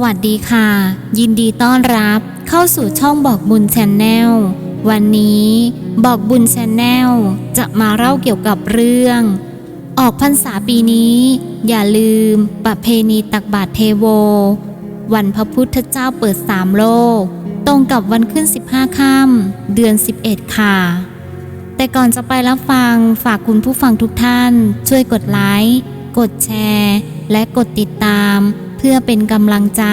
วัสดีค่ะ ยินดีต้อนรับเข้าสู่ช่องบอกบุญแชนแนลวันนี้บอกบุญแชนแนลจะมาเล่าเกี่ยวกับเรื่อง ออกพรรษาปีนี้ อย่าลืมประเพณีตักบาตรเทโว วันพระพุทธเจ้าเปิดสามโลก ตรงกับวันขึ้น 15ค่ำเดือน 11 ค่ะ แต่ก่อนจะไปรับฟังฝากคุณผู้ฟังทุกท่าน ช่วยกดไลค์กดแชร์ และกดติดตาม พื่อเป็นกำลังใจ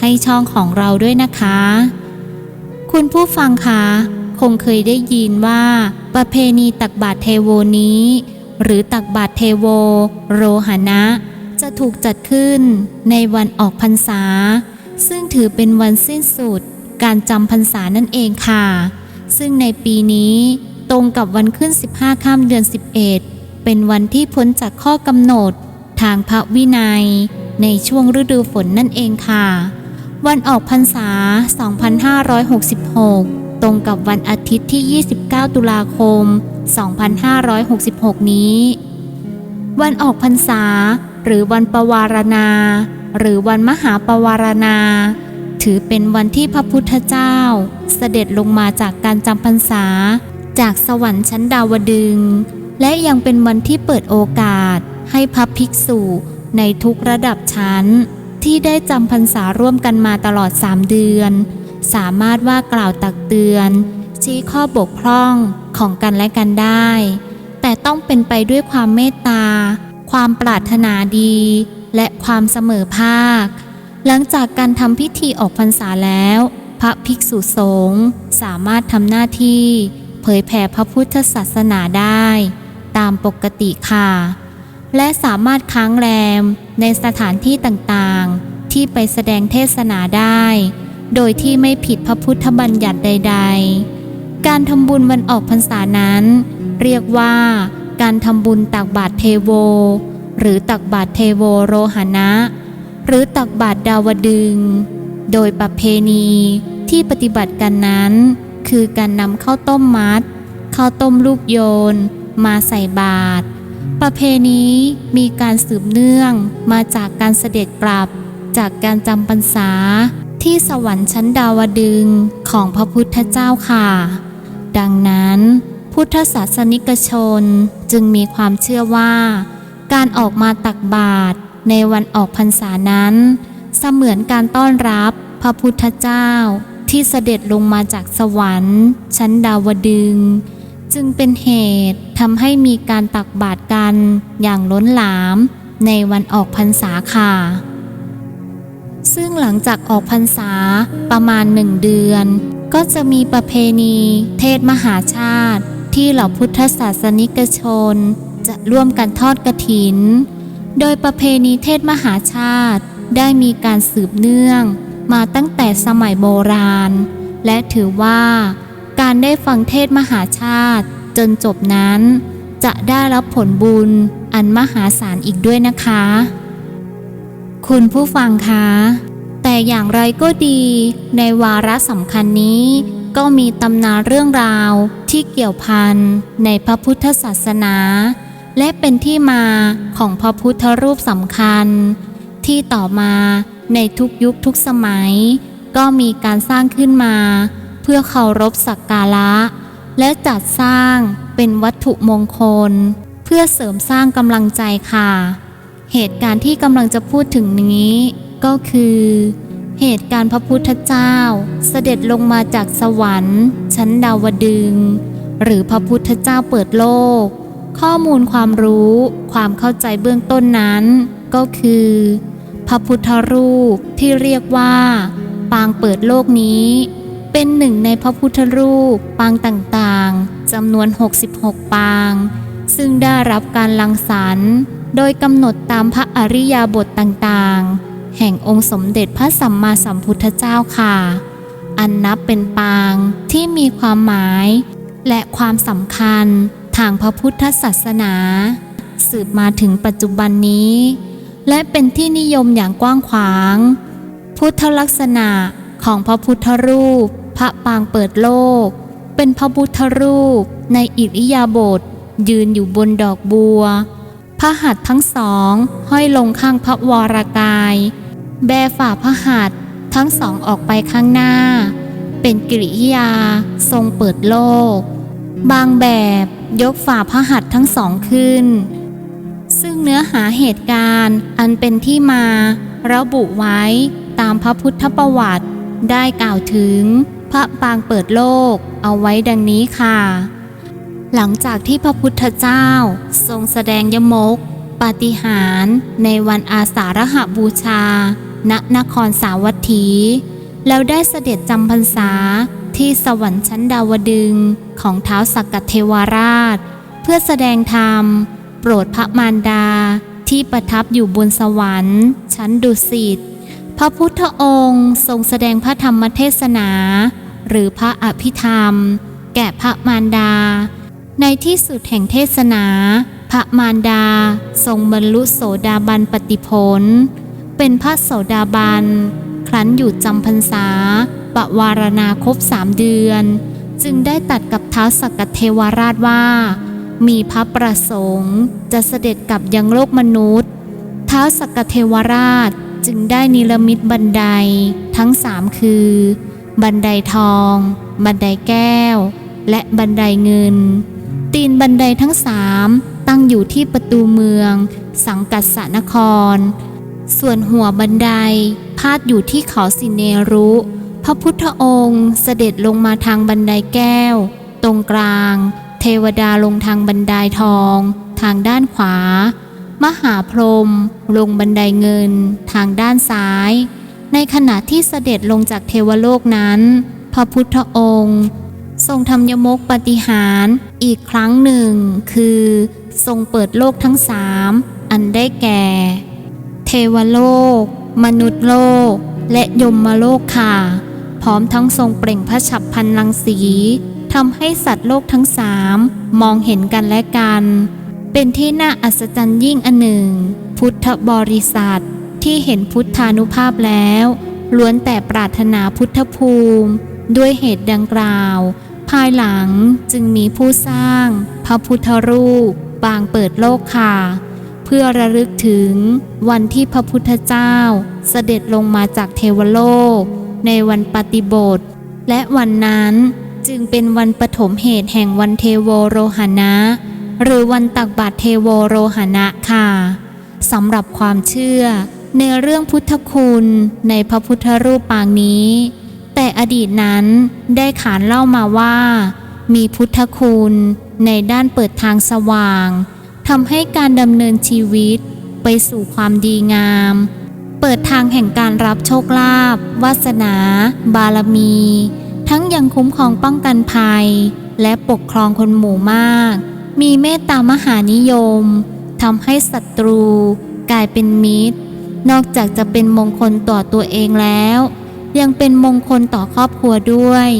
ให้ช่องของเราด้วยนะคะ คุณผู้ฟังคะคงเคยได้ยินว่า ประเพณีตักบาตรเทโวนี้ หรือตักบาตรเทโว โรหณะ จะถูกจัดขึ้นในวันออกพรรษา ซึ่งถือเป็นวันสิ้นสุดการจำพรรษานั่นเองค่ะ ซึ่งในปีนี้ตรงกับวันขึ้น 15ค่ำเดือน 11 เป็นวันที่พ้นจากข้อกำหนด ทางพระวินัย ในช่วงฤดูฝนนั่นเองค่ะ วันออกพรรษา 2566 ตรงกับวันอาทิตย์ที่ 29 ตุลาคม 2566 นี้ วันออกพรรษา หรือวันปวารณา หรือวันมหาปวารณา ถือเป็นวันที่พระพุทธเจ้า เสด็จลงมาจากการจำพรรษา จากสวรรค์ชั้นดาวดึงและยังเป็นวันที่เปิดโอกาสให้พระภิกษุ ในทุกระดับชั้น ที่ได้จำพรรษาร่วมกันมาตลอดสามเดือน สามารถว่ากล่าวตักเตือน ชี้ข้อบกพร่องของกันและกันได้ แต่ต้องเป็นไปด้วยความเมตตา ความปรารถนาดี และความเสมอภาค หลังจากการทำพิธีออกพรรษาแล้ว พระภิกษุสงฆ์สามารถทำหน้าที่ เผยแผ่พระพุทธศาสนาได้ ตามปกติค่ะ และสามารถค้างแรมในสถานที่ต่างๆ ที่ไปแสดงเทศนาได้ โดยที่ไม่ผิดพระพุทธบัญญัติใด ๆ การทำบุญวันออกพรรษานั้น เรียกว่าการทำบุญตักบาตรเทโว หรือตักบาตรเทโวโรหณะหรือตักบาตรดาวดึง โดยประเพณีที่ปฏิบัติกันนั้น คือการนำข้าวต้มมัดข้าวต้มลูกโยน มาใส่บาตร ประเพณีมีการสืบเนื่องมาจากการเสด็จกลับ จากการจำพรรษาที่สวรรค์ชั้นดาวดึงของพระพุทธเจ้าค่ะ ดังนั้นพุทธศาสนิกชนจึงมีความเชื่อว่า การออกมาตักบาตรในวันออกพรรษานั้น เสมือนการต้อนรับพระพุทธเจ้าที่เสด็จลงมาจากสวรรค์ ชั้นดาวดึง จึงเป็นเหตุทำให้มีการตักบาตรกันอย่างล้นหลามในวันออกพรรษาค่ะ ซึ่งหลังจากออกพรรษาประมาณหนึ่งเดือน ก็จะมีประเพณีเทศมหาชาติ ที่เหล่าพุทธศาสนิกชน จะร่วมกันทอดกระถิน โดยประเพณีเทศมหาชาติได้มีการสืบเนื่องมาตั้งแต่สมัยโบราณ และถือว่า การได้ฟังเทศมหาชาติ จนจบนั้น จะได้รับผลบุญอันมหาศาลอีกด้วยนะคะ คุณผู้ฟังคะ แต่อย่างไรก็ดีในวาระสำคัญนี้ก็มีตำนานเรื่องราวที่เกี่ยวพันในพระพุทธศาสนา และเป็นที่มาของพระพุทธรูปสำคัญ ที่ต่อมาในทุกยุคทุกสมัย ก็มีการสร้างขึ้นมา เพื่อเคารพสักการะ และจัดสร้างเป็นวัตถุมงคล เพื่อเสริมสร้างกำลังใจค่ะ เหตุการณ์ที่กำลังจะพูดถึงนี้ ก็คือ เหตุการณ์พระพุทธเจ้า เสด็จลงมาจากสวรรค์ ชั้นดาวดึง หรือพระพุทธเจ้าเปิดโลก ข้อมูลความรู้ ความเข้าใจเบื้องต้นนั้น ก็คือพระพุทธรูปที่เรียกว่า ปางเปิดโลกนี้ เป็นหนึ่งในพระพุทธรูปปางต่างๆจำนวน 66 ปาง ซึ่งได้รับการลังสรรค์ โดยกำหนดตามพระอริยบทต่างๆ แห่งองค์สมเด็จพระสัมมาสัมพุทธเจ้าค่ะ อันนับเป็นปางที่มีความหมาย และความสำคัญทางพระพุทธศาสนา สืบมาถึงปัจจุบันนี้ และเป็นที่นิยมอย่างกว้างขวาง พุทธลักษณะของพระพุทธรูป ระปางเปิดโลก เป็นพระพุทธรูปในอิริยาบถยืนอยู่บนดอกบัว พระหัตถ์ทั้งสองห้อยลงข้างพระวรากาย แบฝ่าพระหัตถ์ทั้งสองออกไปข้างหน้า เป็นกิริยาทรงเปิดโลก บางแบบยกฝ่าพระหัตถ์ทั้งสองขึ้น ซึ่งเนื้อหาเหตุการณ์อันเป็นที่มา ระบุไว้ตามพระพุทธประวัติได้กล่าวถึง พระปางเปิดโลกเอาไว้ดังนี้ค่ะ หลังจากที่พระพุทธเจ้าทรงแสดงยมก ปาฏิหาริย์ในวันอาสาฬหบูชา ณนครสาวัตถี แล้วได้เสด็จจำพรรษาที่สวรรค์ชั้นดาวดึงของเท้าสักกเทวราช เพื่อแสดงธรรม โปรดพระมารดาที่ประทับอยู่บนสวรรค์ ชั้นดุสิต พระพุทธองค์ทรงแสดงพระธรรมเทศนา หรือพระอภิธรรม แก่พระมารดา ในที่สุดแห่งเทศนา พระมารดาทรงบรรลุโสดาบันปติผลเป็นพระโสดาบัน ครั้นอยู่จำพรรษาปวารณาครบสามเดือน จึงได้ตัดกับเท้าสักเทวราชว่า มีพระประสงค์จะเสด็จกลับยังโลกมนุษย์ท้าสักเทวราช จึงได้นิรมิตบันไดทั้งสามคือ บันไดทอง บันไดแก้ว และบันไดเงิน ตีนบันไดทั้งสามตั้งอยู่ที่ประตูเมือง สังกัดสนคร ส่วนหัวบันไดพาดอยู่ที่เขาสิเนรุ พระพุทธองค์เสด็จลงมาทางบันไดแก้ว ตรงกลาง เทวดาลงทางบันไดทอง ทางด้านขวา มหาพรหมลงบันไดเงินทางด้านซ้าย ในขณะที่เสด็จลงจากเทวโลกนั้น พระพุทธองค์ ทรงทำยมกปฏิหารอีกครั้งหนึ่ง คือ ทรงเปิดโลกทั้งสามอันได้แก่ เทวโลก มนุษย์โลก และยมโลกค่ะ พร้อมทั้งทรงเปล่งพระฉับพันลังสีทำให้สัตว์โลกทั้งสามมองเห็นกันและกัน เป็นที่น่าอัศจรรย์ยิ่งอันหนึ่ง พุทธบริษัทที่เห็นพุทธานุภาพแล้ว ล้วนแต่ปรารถนาพุทธภูมิ ด้วยเหตุดังกล่าว ภายหลังจึงมีผู้สร้าง พระพุทธรูปปางเปิดโลกค่ะ เพื่อระลึกถึงวันที่พระพุทธเจ้า เสด็จลงมาจากเทวโลก ในวันปฏิบทและวันนั้นจึงเป็นวันปฐมเหตุแห่งวันเทโวโรหณะ หรือวันตักบาตรเทโวโรหณะค่ะสำหรับความเชื่อในเรื่องพุทธคุณในพระพุทธรูปปางนี้ แต่อดีตนั้นได้ขานเล่ามาว่า มีพุทธคุณในด้านเปิดทางสว่างทำให้การดำเนินชีวิตไปสู่ความดีงาม เปิดทางแห่งการรับโชคลาภวาสนา บารมี ทั้งยังคุ้มครองป้องกันภัย และปกครองคนหมู่มาก มีเมตตามหานิยมทำให้ศัตรูกลายเป็นมิตร นอกจากจะเป็นมงคลต่อตัวเองแล้ว ยังเป็นมงคลต่อครอบครัวด้วย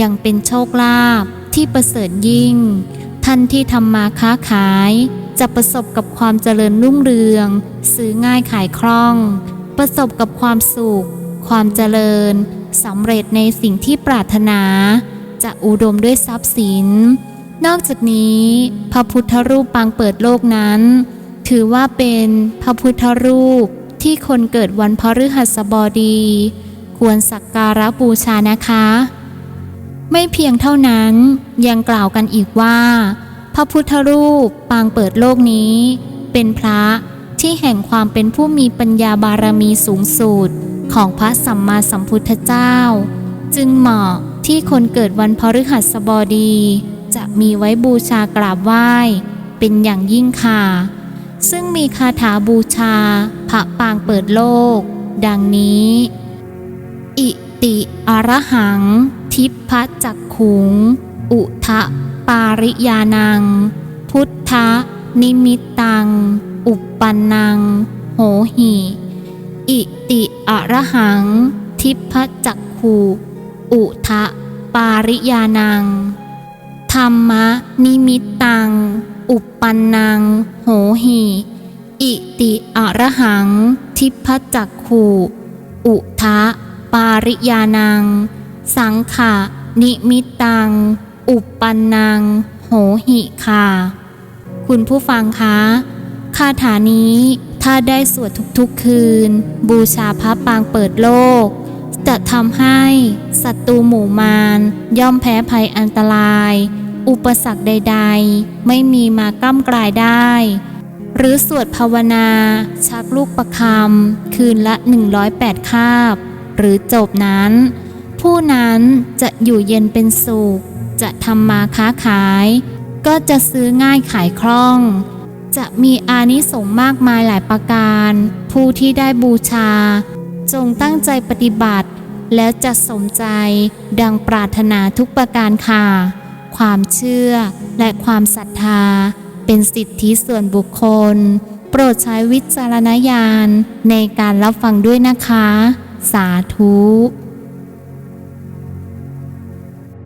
ยังเป็นโชคลาภที่ประเสริฐยิ่ง ท่านที่ทำมาค้าขาย จะประสบกับความเจริญรุ่งเรือง ซื้อง่ายขายคล่อง ประสบกับความสุข ความเจริญสำเร็จในสิ่งที่ปรารถนา จะอุดมด้วยทรัพย์สิน นอกจากนี้ พระพุทธรูปปางเปิดโลกนั้น ถือว่าเป็นพระพุทธรูปที่คนเกิดวันพฤหัสบดี ควรสักการะบูชานะคะ ไม่เพียงเท่านั้นยังกล่าวกันอีกว่า พระพุทธรูปปางเปิดโลกนี้ เป็นพระที่แห่งความเป็นผู้มีปัญญาบารมีสูงสุดของพระสัมมาสัมพุทธเจ้า จึงเหมาะที่คนเกิดวันพฤหัสบดี จะมีไว้บูชากราบไหว้ เป็นอย่างยิ่งค่ะ ซึ่งมีคาถาบูชาพระปางเปิดโลก ดังนี้ อิติอรหัง ทิพจักขุง อุทะปาริยานัง พุทธนิมิตัง อุปปันนัง โหหิ อิติอรหัง ทิพจักขูอุทะปาริยานัง ธรรมะนิมิตตัง อุปปันนัง โหหิ อิติอรหัง ทิพจักขูอุทะปาริยานัง สังขะนิมิตตัง อุปปันนัง โหหิค่ะคุณผู้ฟังคะคาถานี้ถ้าได้สวดทุกๆคืน บูชาพระปางเปิดโลก จะทำให้ศัตรูหมู่มารย่อมแพ้ภัยอันตราย อุปสรรคใด ๆ ไม่มีมากล้ำกลายได้ หรือสวดภาวนา ชักลูกประคำคืนละ 108 คาบ หรือจบนั้น ผู้นั้นจะอยู่เย็นเป็นสุข จะทำมาค้าขาย ก็จะซื้อง่ายขายคล่อง จะมีอานิสงส์มากมายหลายประการ ผู้ที่ได้บูชา จงตั้งใจปฏิบัติ แล้วจะสมใจดังปรารถนาทุกประการค่ะ ความเชื่อและความศรัทธา เป็นสิทธิส่วนบุคคล โปรดใช้วิจารณญาณในการรับฟังด้วยนะคะ สาธุ